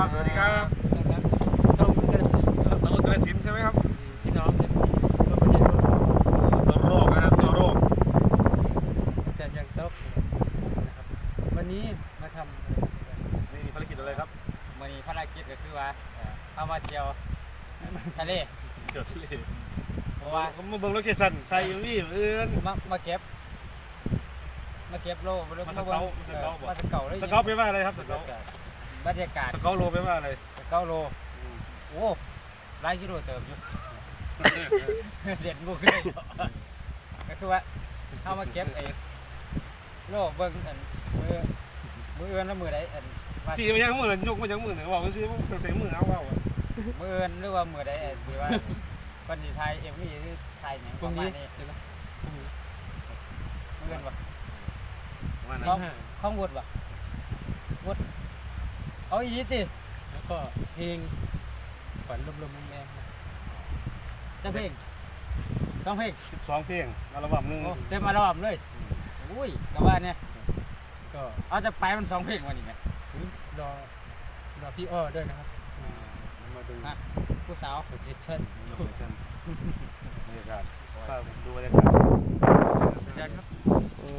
ครับ สวัสดีครับช่องคุณกระสินครับสำรวจกระสินธุ์ใช่ไหมครับพี่น้องเนี่ยทั่วประเทศทั่วตัวโรคนะครับตัวโรคแต่ยังตกนะครับวันนี้มาทำนี่มีภารกิจอะไรครับมันมีภารกิจก็คือว่าเอ่อเข้ามาเที่ยวทะเลเกี่ยวทะเลเพราะว่าผมมาเบิ่งโลเคชั่นไทยยังมีเอื้อนมามาเก็บมาเก็บโลมาสเกาต์มาสเกาต์มาสเกาเลยสเกลไปว่าอะไรครับสเกล บรรยากาศสเกลโลไปว่าอะไรสเกาโลโอ้หลายกิโลเติมอยู่ เด็ดบุกเลยก็คือว่าเข้ามาเก็บไอ้โลเบิ่งอันมือมือเอื้อนแล้วมือใดอันว่าสีมายังมือเลยยกมายังมือหนึ่งบอกก็ซื้อต้องใส่มือเอาเอาอะมือเอื้อนหรือว่ามือใดอันที่ว่าคนที่ไทยเอ็มวีหรือไทยอย่างพปรุ่งระมานี้ณนี้ใช่ไหมพรุ่งนี้มือเอื้อนบ่ว่าสินะบห้าข้องวุดบ่วุด เอาอีกสิแล้วก็เพลงฝันลมๆแรงๆนะจะเพลงสองเพลงสิบสองเพลงอัลบั้มหนึ่งโอ้เต็มอัลบั้มเลยอุ้ยก็ว่าเนี่ยก็เอาจะไปมันสองเพลงวันนี้ไหมรอรอพี่อ้อด้วยนะครับมาดูฮะผู้สาวโลเคชั่นบรรยากาศภาพดูบรรยากาศอาจารย์ครับโอ้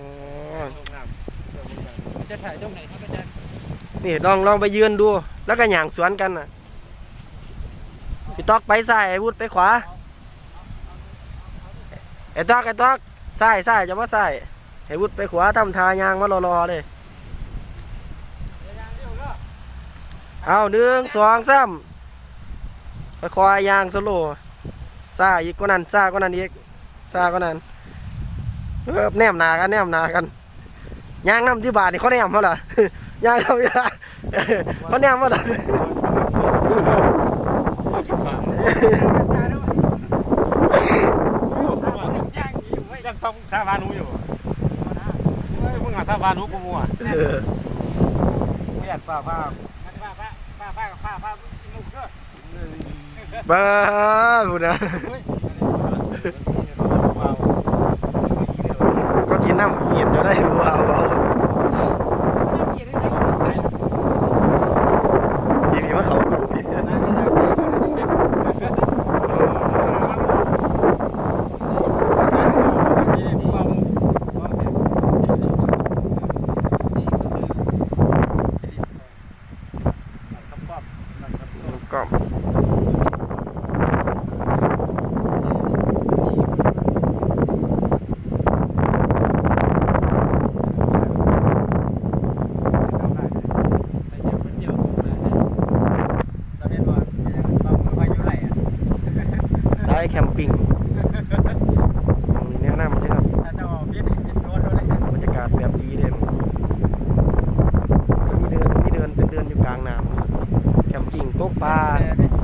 จะถ่ายตรงไหนครับอาจารย์ นี่ลองลองไปยืนดู แล้วก็หย่างสวนกันน่ะพี่ตอกไปซ้ายไอ้วุฒไปขวาไอ้ตอกไอ้ตอกซ้ายซ้ายจะมาซ้ายไอ้วุฒไปขวาทำทายางมารอๆเลยเอาหนึ่งสองสามไปคอยยางสโลว์ซ้ายอีกกว่านั้นซ้ายกว่านั้นอีกซ้ายกว่านั้นเออแนมหนากันแนมหนากันยางน้ำที่บาทนี่เขาแนมเขาเหรอ ยางเราอย่าเขาแนมเขาเหรอยังต้องซาบานูอยู่เฮ้ยมึงหาซาบานูกูมัวเออไม่อยากฟ้าฟ้าฟ้าฟ้าฟ้าฟ้าฟ้าฟ้ามุกเด้อบ้าบุญนะก็ทีน้ำเหียบจะได้รู้เอาเอาดีมีว่าเขาเอาก็ ไปเที่ยวไปเที่ยวมาเนี่ย เราเห็นว่าบางมือพายุไหลอ่ะสายแคมปิ้งมีแนะนำด้วยครับถ้าจะเอาพิษพิษโดนโดนเลยบรรยากาศแบบดีเลยมีเดินมีเดินเป็นเดินอยู่กลางน้ำ แคมปิ้งตกปลา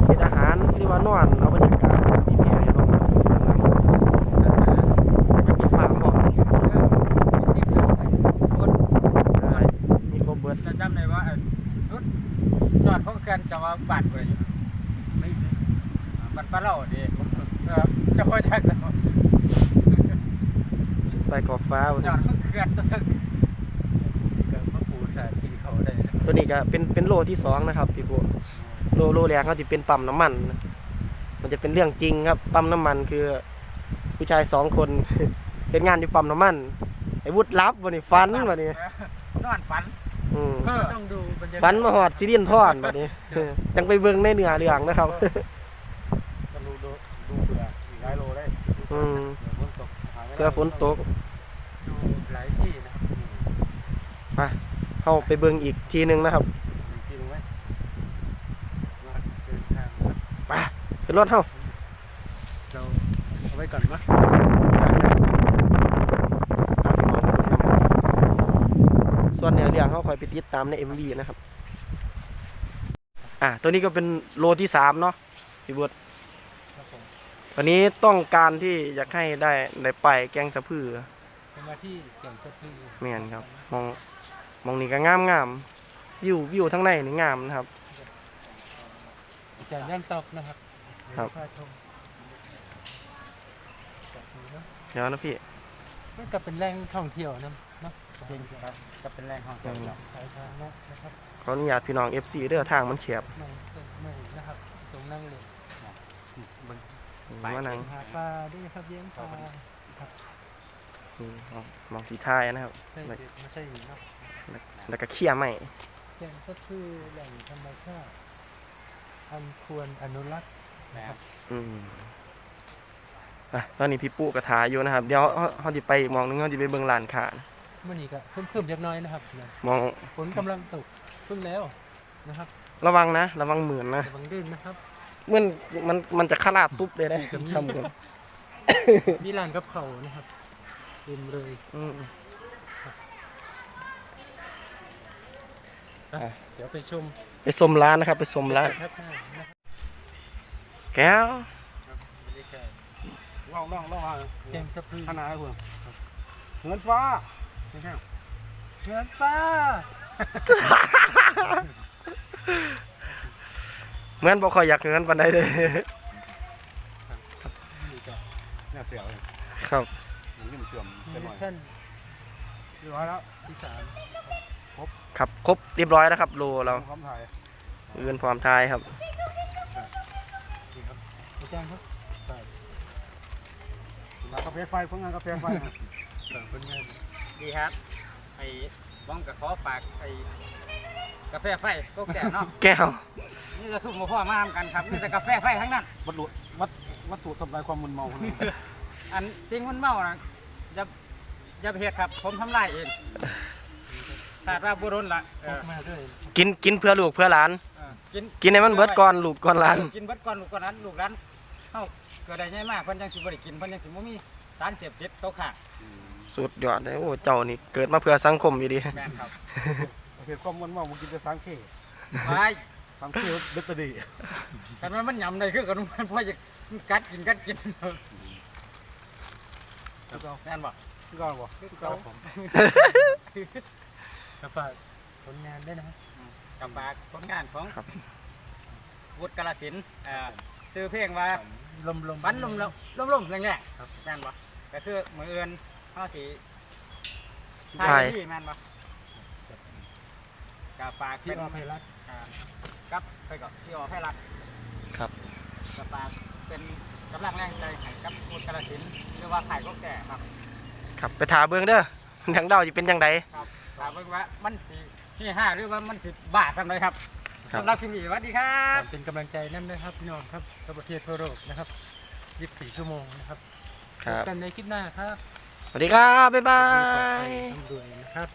เป็นอาหารที่ว่านอนเอาบรรยากาศมีเพียให้ลงหลังจะมีฟาร์มหอมได้มีครบเบิร์ดจะจำได้ว่าสุดยอดเขาเกินจะมาบาดไปอยู่ไม่บัดปลาเล่าดิจะคอยทักแต่สิไปกอบฟ้าพุ่นยอดเขาเกินตัว กับพระปู่สายกินเขาได้ ตัวนี้ก็เป็นเป็นโลที่สองนะครับพี่บัวโลโลแรกเขาจะเป็นปั๊มน้ำมันนะมันจะเป็นเรื่องจริงครับ ปั๊มน้ำมันคือ ผู้ชายสองคน เป็นงานอยู่ปั๊มน้ำมัน ไอ้วุฒิรับวันนี้ฟันวันนี้นอนฝันอืมเออต้องดูบรรยากาศฟันมาหอดซิรินทอนวันนี้จังไปเบิ่งในเนื้อเรื่องนะครับก็ดูดูดูเผื่ออีกหลายโลได้อืมฝนตกหาไม่ได้เพื่อฝนตกดูหลายที่นะครับ เข้าไปเบิ่งอีกทีหนึงนะครับอีกทีหนึงไหมเดินทางครับไปขึ้นรถเข้า เราเอาไว้ก่อนวะส่วนเนื้อเรื่องเขาคอยไปติดตามใน MV นะครับ อะตัวนี้ก็เป็นโลที่สามเนาะพี่บุตรครับผมวันนี้ต้องการที่อยากให้ได้ได้ไปแกงสะพือเป็นมาที่แก่งสะพือ แม่นครับ มอง มองนี่ก็งามงามวิววิวทั้งในนี่งามนะครับอาจารย์ย่านตอกนะครับครับพาชมจากนี้เนอะเดี๋ยวนะพี่มันก็เป็นแหล่งท่องเที่ยวนะเนาะจริงครับก็เป็นแรงของเจ้าเนาะสายทางนะนะครับขออนุญาตพี่น้อง FC เด้อทางมันแคบนั่งเต้นมือนะครับตรงนั่งเลยมานั่งหาปลาด้วยครับเลี้ยงปลาครับนี่มองสีท้ายนะครับใช่เด็ดไม่ใช่เนาะ แล้วก็เขี่ยใหม่แก่งก็คือแหล่งธรรมชาติอันควรอนุรักษ์นะครับอืมอะตอนนี้พี่ปุ๊กระทาอยู่นะครับ เดี๋ยวเขาเขาจะไปอีกมองนึงเขาจะไปเบิ่งลานขานเมื่อนี้ก็เพิ่มๆเล็กน้อยนะครับนะมองฝนกำลังตกเพิ่งแล้วนะครับระวังนะ ระวังหมื่นนะ ระวังดื้นนะครับ มันมันมันจะขลาดตุ๊บเลยได้กับนี่ทำกันมีร้านกับเขาวนะครับเต็มเลย อืม อะ เดี๋ยวไปชมไปชมร้านนะครับ ไปชมร้านครับหน้านะครับแก้วบรรยากาศลองลองลองมาแก่งสะพือขนาดเพื่อนเงินฟ้าใช่ไหมเงินป้าเหมือนบอกคอยอยากเงินปันใดเลยนี่ก็เนี่ยเสียวเลยครับมันยิ่งเชื่อมมิเป็นหชน่อยชั่นเรียบร้อยแล้วที่สาม ครับครบเรียบร้อยแล้วครับโลเราพร้อมถ่ายเงินพร้อมทายครับนี่ครับอาจารย์ครับฝากกาแฟไฟเพิ่งงานกาแฟไฟฝากผลงานดีครับไอ้บ้องกับขอฝากไอ้กาแฟไฟก็แก่เนาะแก้วนี่จะสุ่มมาพ่อมาทำกันครับนี่แต่กาแฟไฟทั้งนั้นวัตถุวัตวัตถุทำลายความมึนเมาคนนี้อันสิ่งมันเมานะจะจะเหตุครับผมทำลายเอง ถ้าว่าบุรุษละเอพอกมาด้วยกินกินเพื่อลูกเพื่อหลาน เออกินกินให้มันเบิดก่อนลูกก่อนหลาน กินเบิดก่อนลูกก่อนนั้นลูกนั้นเฮาเกิดได้ง่ายมากเพิ่นยังสิบ่ได้กินเพิ่นยังสิบ่มีสารเสพติดตกค้างสุดยอดเลยโอ้เจ้านี่เกิดมาเพื่อสังคมอยู่ดี แม่นครับเหตุความมึนเมามึงกินจะสังเกตไปสังเกตเด็ดดีกันมันมันยำได้คือกันมันพ่อจะกัดกินกัดกินคือเก่าแม่นบ่คือเก่าบ่คือเก่าผม ครับฝากผลงานด้วยนะกับฝากผลงานของครับ วุฒิกาลสินธุ์เอ่อซื้อเพลงว่า ลมลม ฟันลมลมลมลมแรงๆครับ แม่นบ่ก็คือมือเอื่นเฮาสิใช่ถ่ายที่แม่นบ่กับฝากพี่เป็นอภัยรัตน์อ่ากับไปกับพี่ออให้รักครับ กับฝากเป็นกำลังแรงใจให้กับวุฒิกาลสินธุ์หรือว่าขายก็แก่ครับ ครับไปถาเบิ่งเด้อทางเดาจะเป็นยังไงครับ ถามว่ามันสิที่ห้าหรือว่ามันสิบาททำไรครับครับ สำหรับคลิปนี้สวัสดีครับเป็นกำลังใจนั่นนะครับพี่น้องครับทั่วประเทศทั่วโลกนะครับ 24 ชั่วโมงนะครับครับ พกันในคลิปหน้าครับสวัสดีครับ บ๊ายบายทำด้วยนะครับ